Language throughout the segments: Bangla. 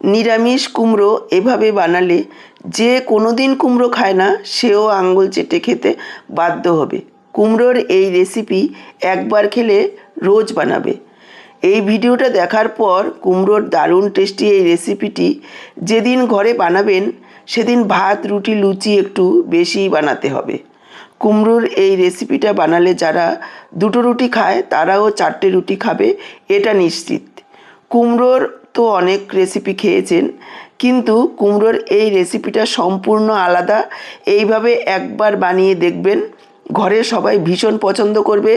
নিরামিষ কুমড়ো এভাবে বানালে যে কোনো দিন কুমড়ো খায় না, সেও আঙ্গুল চেটে খেতে বাধ্য হবে। কুমড়োর এই রেসিপি একবার খেলে রোজ বানাবে। এই ভিডিওটা দেখার পর কুমড়োর দারুণ টেস্টি এই রেসিপিটি যেদিন ঘরে বানাবেন, সেদিন ভাত, রুটি, লুচি একটু বেশিই বানাতে হবে। কুমড়োর এই রেসিপিটা বানালে যারা দুটো রুটি খায়, তারাও চারটে রুটি খাবে, এটা নিশ্চিত। কুমড়োর তো অনেক রেসিপি খেয়েছেন, কিন্তু কুমড়োর এই রেসিপিটা সম্পূর্ণ আলাদা। এইভাবে একবার বানিয়ে দেখবেন, ঘরে সবাই ভীষণ পছন্দ করবে।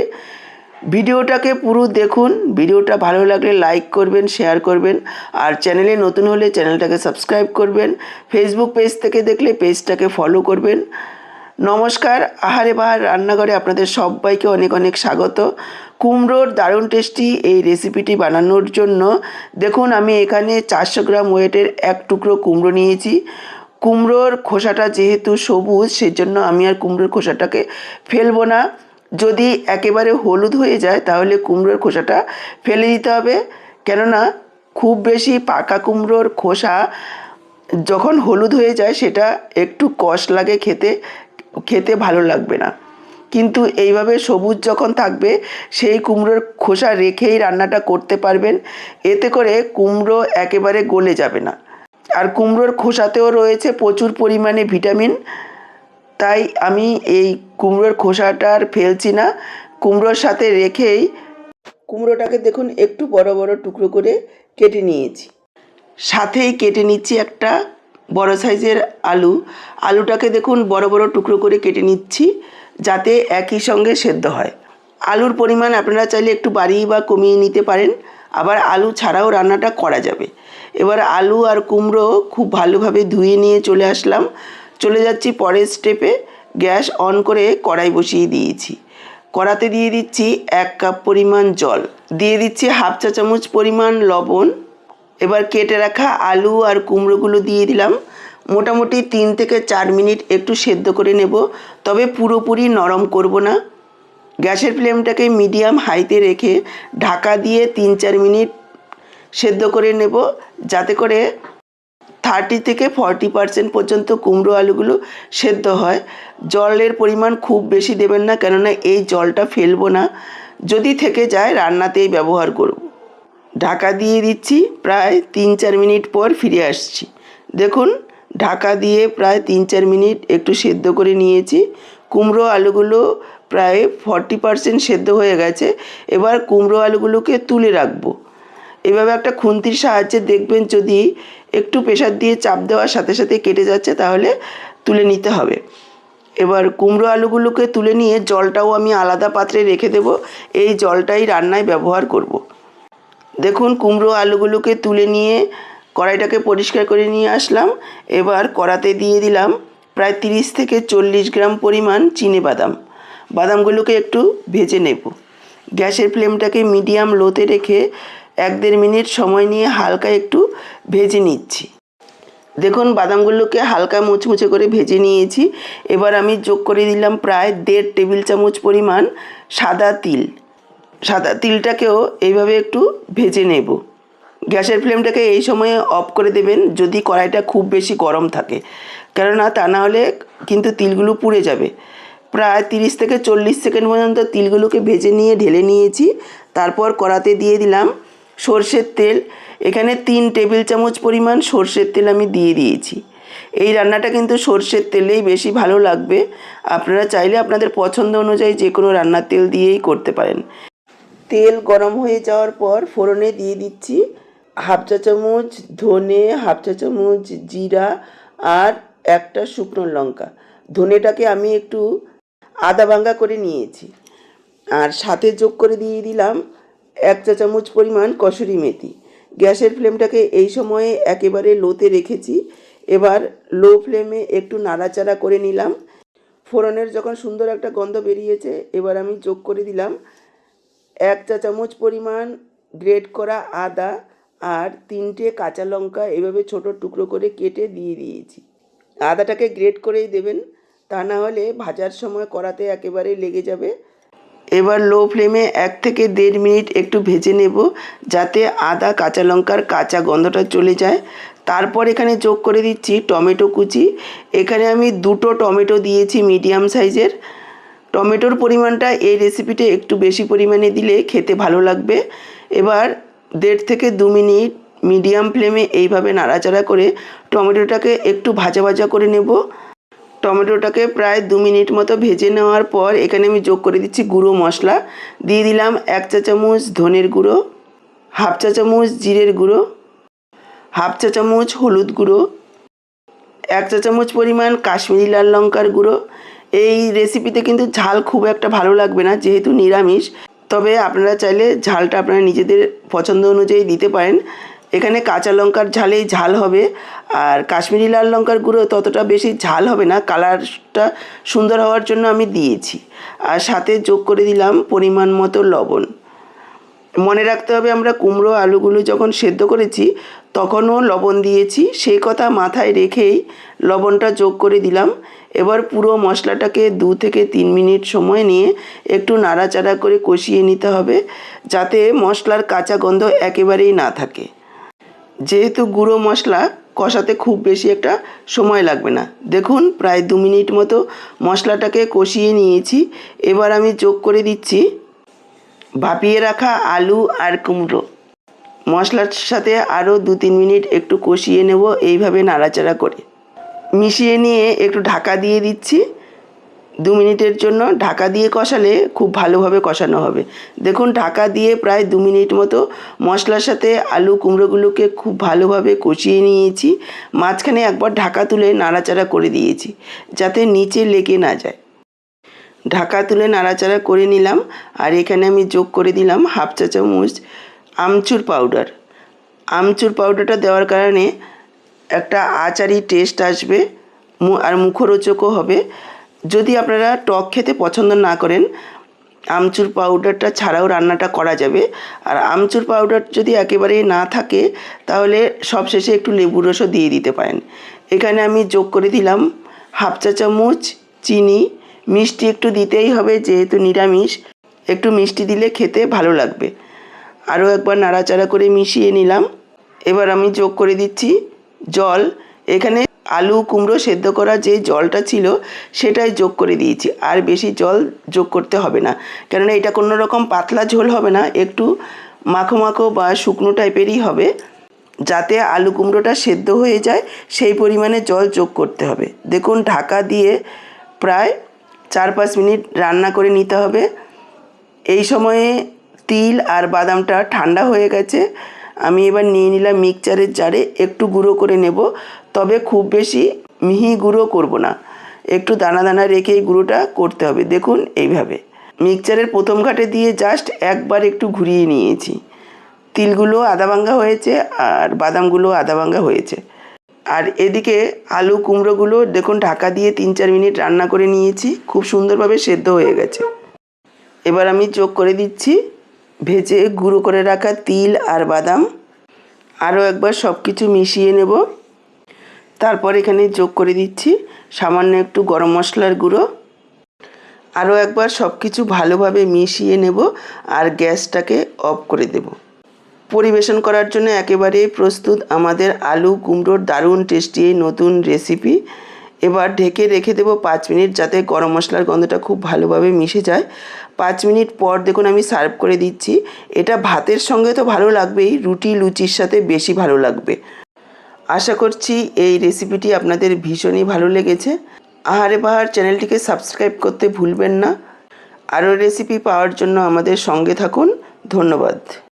ভিডিওটাকে পুরো দেখুন, ভিডিওটা ভালো লাগলে লাইক করবেন শেয়ার করবেন, আর চ্যানেলে নতুন হলে চ্যানেলটাকে সাবস্ক্রাইব করবেন ফেসবুক পেজ থেকে দেখলে পেজটাকে ফলো করবেন। নমস্কার, আহারে বাহার রান্নাঘরে আপনাদের সবাইকে অনেক অনেক স্বাগত। কুমড়োর দারুণ টেস্টি এই রেসিপিটি বানানোর জন্য। দেখুন, আমি এখানে চারশো গ্রাম ওয়েটের এক টুকরো কুমড়ো নিয়েছি। কুমড়োর খোসাটা যেহেতু সবুজ, সেজন্য আমি আর কুমড়োর খোসাটাকে ফেলব না। যদি একেবারে হলুদ হয়ে যায়, তাহলে কুমড়োর খোসাটা ফেলে দিতে হবে। কেননা, খুব বেশি পাকা কুমড়োর খোসা যখন হলুদ হয়ে যায়, সেটা একটু কষ লাগে খেতে খেতে ভালো লাগবে না। কিন্তু এইভাবে সবুজ যখন থাকবে, সেই কুমড়োর খোসা রেখেই রান্নাটা করতে পারবেন। এতে করে কুমড়ো একেবারে গলে যাবে না। আর কুমড়োর খোসাতেও রয়েছে প্রচুর পরিমাণে ভিটামিন। তাই আমি এই কুমড়োর খোসাটা আর ফেলছি না। কুমড়োর সাথে রেখেই কুমড়োটাকে দেখুন একটু বড় বড় টুকরো করে কেটে নিয়েছি। সাথেই কেটে নিচ্ছি একটা বড় সাইজের আলু। আলুটাকে দেখুন বড় বড় টুকরো করে কেটে নিচ্ছি। যাতে একই সঙ্গে সেদ্ধ হয়। আলুর পরিমাণ আপনারা চাইলে একটু বাড়িয়ে বা কমিয়ে নিতে পারেন। আবার আলু ছাড়াও রান্নাটা করা যাবে। এবার আলু আর কুমড়ো খুব ভালোভাবে ধুয়ে নিয়ে চলে আসলাম। চলে যাচ্ছি পরের স্টেপে গ্যাস অন করে কড়াই বসিয়ে দিয়েছি। কড়াতে দিয়ে দিচ্ছি এক কাপ পরিমাণ জল। দিয়ে দিচ্ছি হাফ চা চামচ পরিমাণ লবণ। এবার কেটে রাখা আলু আর কুমড়োগুলো দিয়ে দিলাম। মোটামুটি তিন থেকে চার মিনিট একটু সেদ্ধ করে নেব, তবে পুরোপুরি নরম করব না। গ্যাসের ফ্লেমটাকে মিডিয়াম হাইতে রেখে ঢাকা দিয়ে তিন চার মিনিট সেদ্ধ করে নেব, যাতে করে থার্টি থেকে ফর্টি পার্সেন্ট পর্যন্ত কুমড়ো আলুগুলো সেদ্ধ হয়। জলের পরিমাণ খুব বেশি দেবেন না, কেননা এই জলটা ফেলব না। যদি থেকে যায়, রান্নাতেই ব্যবহার করব। ঢাকা দিয়ে দিচ্ছি, প্রায় তিন চার মিনিট পর ফিরে আসছি। দেখুন ঢাকা দিয়ে প্রায় তিন চার মিনিট একটু সেদ্ধ করে নিয়েছি। কুমড়ো আলুগুলো প্রায় ফর্টি পার্সেন্ট সেদ্ধ হয়ে গেছে। এবার কুমড়ো আলুগুলোকে তুলে রাখব। এভাবে একটা খুন্তির সাহায্যে দেখবেন যদি একটু প্রেশার দিয়ে চাপ দেওয়ার সাথে সাথে কেটে যাচ্ছে তাহলে তুলে নিতে হবে। এবার কুমড়ো আলুগুলোকে তুলে নিয়ে জলটাও আমি আলাদা পাত্রে রেখে দেব। এই জলটাই রান্নায় ব্যবহার করব। দেখুন কুমড়ো আলুগুলোকে তুলে নিয়ে কড়াইটাকে পরিষ্কার করে নিয়ে আসলাম। এবার কড়াতে দিয়ে দিলাম প্রায় তিরিশ থেকে চল্লিশ গ্রাম পরিমাণ চিনে বাদাম। বাদামগুলোকে একটু ভেজে নেব। গ্যাসের ফ্লেমটাকে মিডিয়াম লোতে রেখে এক দেড় মিনিট সময় নিয়ে হালকা একটু ভেজে নিচ্ছি। দেখুন, বাদামগুলোকে হালকা মুচমুচে করে ভেজে নিয়েছি। এবার আমি যোগ করে দিলাম প্রায় দেড় টেবিল চামচ পরিমাণ সাদা তিল। সাদা তিলটাকেও এইভাবে একটু ভেজে নেব। গ্যাসের ফ্লেমটাকে এই সময়ে অফ করে দেবেন যদি কড়াইটা খুব বেশি গরম থাকে। কেননা তা না হলে কিন্তু তিলগুলো পুড়ে যাবে। প্রায় তিরিশ থেকে চল্লিশ সেকেন্ড পর্যন্ত তিলগুলোকে ভেজে নিয়ে ঢেলে নিয়েছি। তারপর কড়াতে দিয়ে দিলাম সর্ষের তেল। এখানে তিন টেবিল চামচ পরিমাণ সর্ষের তেল আমি দিয়ে দিয়েছি। এই রান্নাটা কিন্তু সর্ষের তেলেই বেশি ভালো লাগবে। আপনারা চাইলে আপনাদের পছন্দ অনুযায়ী যে কোনো রান্নার তেল দিয়েই করতে পারেন। তেল গরম হয়ে যাওয়ার পর ফোড়নে দিয়ে দিচ্ছি। হাফ চা চামচ ধনে, হাফ চা চামচ জিরা আর একটা শুকনো লঙ্কা। ধনেটাকে আমি একটু আদা ভাঙ্গা করে নিয়েছি। আর সাথে যোগ করে দিয়ে দিলাম এক চা চামচ পরিমাণ কসুরি মেথি। গ্যাসের ফ্লেমটাকে এই সময়ে একেবারে লোতে রেখেছি। এবার লো ফ্লেমে একটু নাড়াচাড়া করে নিলাম। ফোড়নের যখন সুন্দর একটা গন্ধ বেরিয়েছে, এবার আমি যোগ করে দিলাম এক চা চামচ পরিমাণ গ্রেট করা আদা আর তিনটে কাঁচা লঙ্কা এভাবে ছোট টুকরো করে কেটে দিয়ে দিয়েছি। আদাটাকে গ্রেট করেই দেবেন, তা না হলে ভাজার সময় কড়াতে একেবারে লেগে যাবে। এবার লো ফ্লেমে এক থেকে দেড় মিনিট একটু ভেজে নেব, যাতে আদা, কাঁচা লঙ্কার কাঁচা গন্ধটা চলে যায়। তারপর এখানে যোগ করে দিচ্ছি টমেটো কুচি। এখানে আমি দুটো টমেটো দিয়েছি মিডিয়াম সাইজের। টমেটোর পরিমাণটা এই রেসিপিতে একটু বেশি পরিমাণে দিলে খেতে ভালো লাগবে। এবার দেড় থেকে দু মিনিট মিডিয়াম ফ্লেমে এইভাবে নাড়াচাড়া করে টমেটোটাকে একটু ভাজা ভাজা করে নেব। টমেটোটাকে প্রায় দু মিনিট মতো ভেজে নেওয়ার পর এখানে আমি যোগ করে দিচ্ছি গুঁড়ো মশলা। দিয়ে দিলাম এক চা চামচ ধনের গুঁড়ো, হাফ চা চামচ জিরের গুঁড়ো, হাফ চা চামচ হলুদ গুঁড়ো, এক চা চামচ পরিমাণ কাশ্মীরি লাল লঙ্কার গুঁড়ো। এই রেসিপিতে কিন্তু ঝাল খুব একটা ভালো লাগবে না, যেহেতু নিরামিষ। তবে আপনারা চাইলে ঝালটা আপনারা নিজেদের পছন্দ অনুযায়ী দিতে পারেন। এখানে কাঁচা লঙ্কার ঝালেই ঝাল হবে। আর কাশ্মীরি লাল লঙ্কার গুঁড়ো ততটা বেশি ঝাল হবে না। কালারটা সুন্দর হওয়ার জন্য আমি দিয়েছি। আর সাথে যোগ করে দিলাম পরিমাণ মতো লবণ। মনে রাখতে হবে আমরা কুমড়ো, আলুগুলো যখন সেদ্ধ করেছি, তখনও লবণ দিয়েছি। সেই কথা মাথায় রেখেই লবণটা যোগ করে দিলাম। এবার পুরো মশলাটাকে দু থেকে তিন মিনিট সময় নিয়ে একটু নাড়াচাড়া করে কষিয়ে নিতে হবে, যাতে মশলার কাঁচা গন্ধ একেবারেই না থাকে। যেহেতু গুঁড়ো মশলা কষাতে খুব বেশি একটা সময় লাগবে না। দেখুন, প্রায় দু মিনিট মতো মশলাটাকে কষিয়ে নিয়েছি। এবার আমি যোগ করে দিচ্ছি ভাপিয়ে রাখা আলু আর কুমড়ো। মশলার সাথে আরও দু তিন মিনিট একটু কষিয়ে নেব, এইভাবে নাড়াচাড়া করে। মিশিয়ে নিয়ে একটু ঢাকা দিয়ে দিচ্ছি। দু মিনিটের জন্য ঢাকা দিয়ে কষালে খুব ভালোভাবে কষানো হবে। দেখুন, ঢাকা দিয়ে প্রায় দু মিনিট মতো মশলার সাথে আলু কুমড়োগুলোকে খুব ভালোভাবে কষিয়ে নিয়েছি। মাঝখানে একবার ঢাকা তুলে নাড়াচাড়া করে দিয়েছি, যাতে নিচে লেগে না যায়। ঢাকা তুলে নাড়াচাড়া করে নিলাম আর এখানে আমি যোগ করে দিলাম হাফ চা চামচ আমচুর পাউডার আমচুর পাউডারটা দেওয়ার কারণে একটা আচারি টেস্ট আসবে আর মুখরোচকও হবে। যদি আপনারা টক খেতে পছন্দ না করেন, আমচুর পাউডারটা ছাড়াও রান্নাটা করা যাবে। আর আমচুর পাউডার যদি একেবারেই না থাকে, তাহলে সবশেষে একটু লেবু রসও দিয়ে দিতে পারেন। এখানে আমি যোগ করে দিলাম হাফ চা চামচ চিনি মিষ্টি একটু দিতেই হবে, যেহেতু নিরামিষ। একটু মিষ্টি দিলে খেতে ভালো লাগবে। আরও একবার নাড়াচাড়া করে মিশিয়ে নিলাম। এবার আমি যোগ করে দিচ্ছি জল। এখানে আলু কুমড়ো সেদ্ধ করা যে জলটা ছিল, সেটাই যোগ করে দিয়েছি। আর বেশি জল যোগ করতে হবে না। কেননা এটা কোনো রকম পাতলা ঝোল হবে না, একটু মাখো মাখো বা শুকনো টাইপেরই হবে। যাতে আলু কুমড়োটা সেদ্ধ হয়ে যায়, সেই পরিমাণে জল যোগ করতে হবে। দেখুন, ঢাকা দিয়ে প্রায় চার পাঁচ মিনিট রান্না করে নিতে হবে। এই সময়ে তিল আর বাদামটা ঠান্ডা হয়ে গেছে। আমি এবার নিয়ে নিলাম মিক্সচারের জারে, একটু গুঁড়ো করে নেব। তবে খুব বেশি মিহি গুঁড়ো করব না। একটু দানা দানা রেখে এই গুঁড়োটা করতে হবে। দেখুন এইভাবে। মিক্সচারের প্রথম ঘাটে দিয়ে জাস্ট একবার একটু ঘুরিয়ে নিয়েছি। তিলগুলো আদা ভাঙ্গা হয়েছে আর বাদামগুলো আদা ভাঙ্গা হয়েছে। আর এদিকে আলু কুমড়োগুলো দেখুন ঢাকা দিয়ে তিন চার মিনিট রান্না করে নিয়েছি। খুব সুন্দরভাবে সেদ্ধ হয়ে গেছে। এবার আমি যোগ করে দিচ্ছি। ভেজে গুঁড়ো করে রাখা তিল আর বাদাম। আরও একবার সব কিছু মিশিয়ে নেব। তারপর এখানে যোগ করে দিচ্ছি সামান্য একটু গরম মশলার গুঁড়ো। আরও একবার সব কিছু ভালোভাবে মিশিয়ে নেব আর গ্যাসটাকে অফ করে দেব। পরিবেশন করার জন্য একেবারেই প্রস্তুত আমাদের আলু, কুমড়োর দারুণ টেস্টি এই নতুন রেসিপি এবার ঢেকে রেখে দেবো পাঁচ মিনিট যাতে গরম মশলার গন্ধটা খুব ভালোভাবে মিশে যায়। পাঁচ মিনিট পর দেখুন আমি সার্ভ করে দিচ্ছি। এটা ভাতের সঙ্গে তো ভালো লাগবেই, রুটি, লুচির সাথে বেশি ভালো লাগবে। আশা করছি এই রেসিপিটি আপনাদের ভীষণই ভালো লেগেছে। আহারে বাহার চ্যানেলটিকে সাবস্ক্রাইব করতে ভুলবেন না। আরও রেসিপি পাওয়ার জন্য আমাদের সঙ্গে থাকুন। ধন্যবাদ।